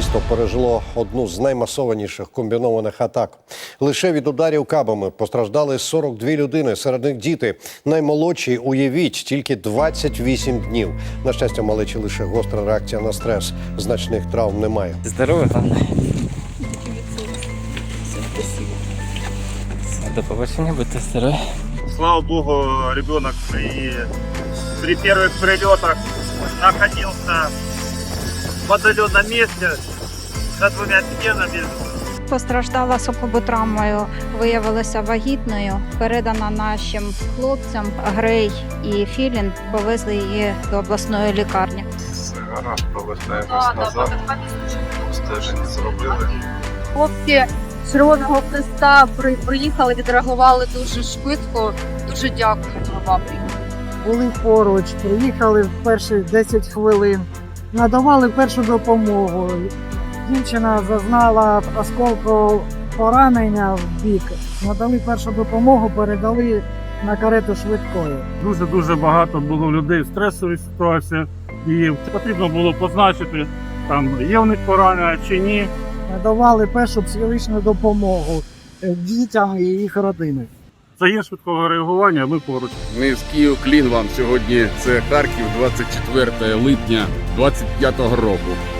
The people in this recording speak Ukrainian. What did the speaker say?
місто пережило одну з наймасованіших комбінованих атак. Лише від ударів кабами постраждали 42 людини. Серед них діти. Наймолодші, уявіть, тільки 28 днів. На щастя, малечі лише гостра реакція на стрес. Значних травм немає. Здорово. Все, До побачення, будьте здорові. Слава богу, ребенок при, при первых прилетах находился в отдаленном месте за двумя стенами. Постраждала особливо травмою, виявилася вагітною, передана нашим хлопцям Грей і Філін, повезли її до обласної лікарні. Все гаразд, повертаємось назад. Обстеження зробили. Хлопці з Червоного Христа при- приїхали, відреагували дуже швидко. Дуже дякую вам. були поруч, приїхали в перші 10 хвилин, надавали першу допомогу. Дівчина зазнала осколкового поранення в бік. Надали першу допомогу, передали на карету швидкої. Дуже дуже багато було людей в стресовій ситуації, і потрібно було позначити, там є в них поранення чи ні. Надавали першу психологічну допомогу е, дітям і їх родини. Загін швидкого реагування. Ми поруч. Ми з Київ Клін вам сьогодні. Це Харків, 24 липня 25-го року.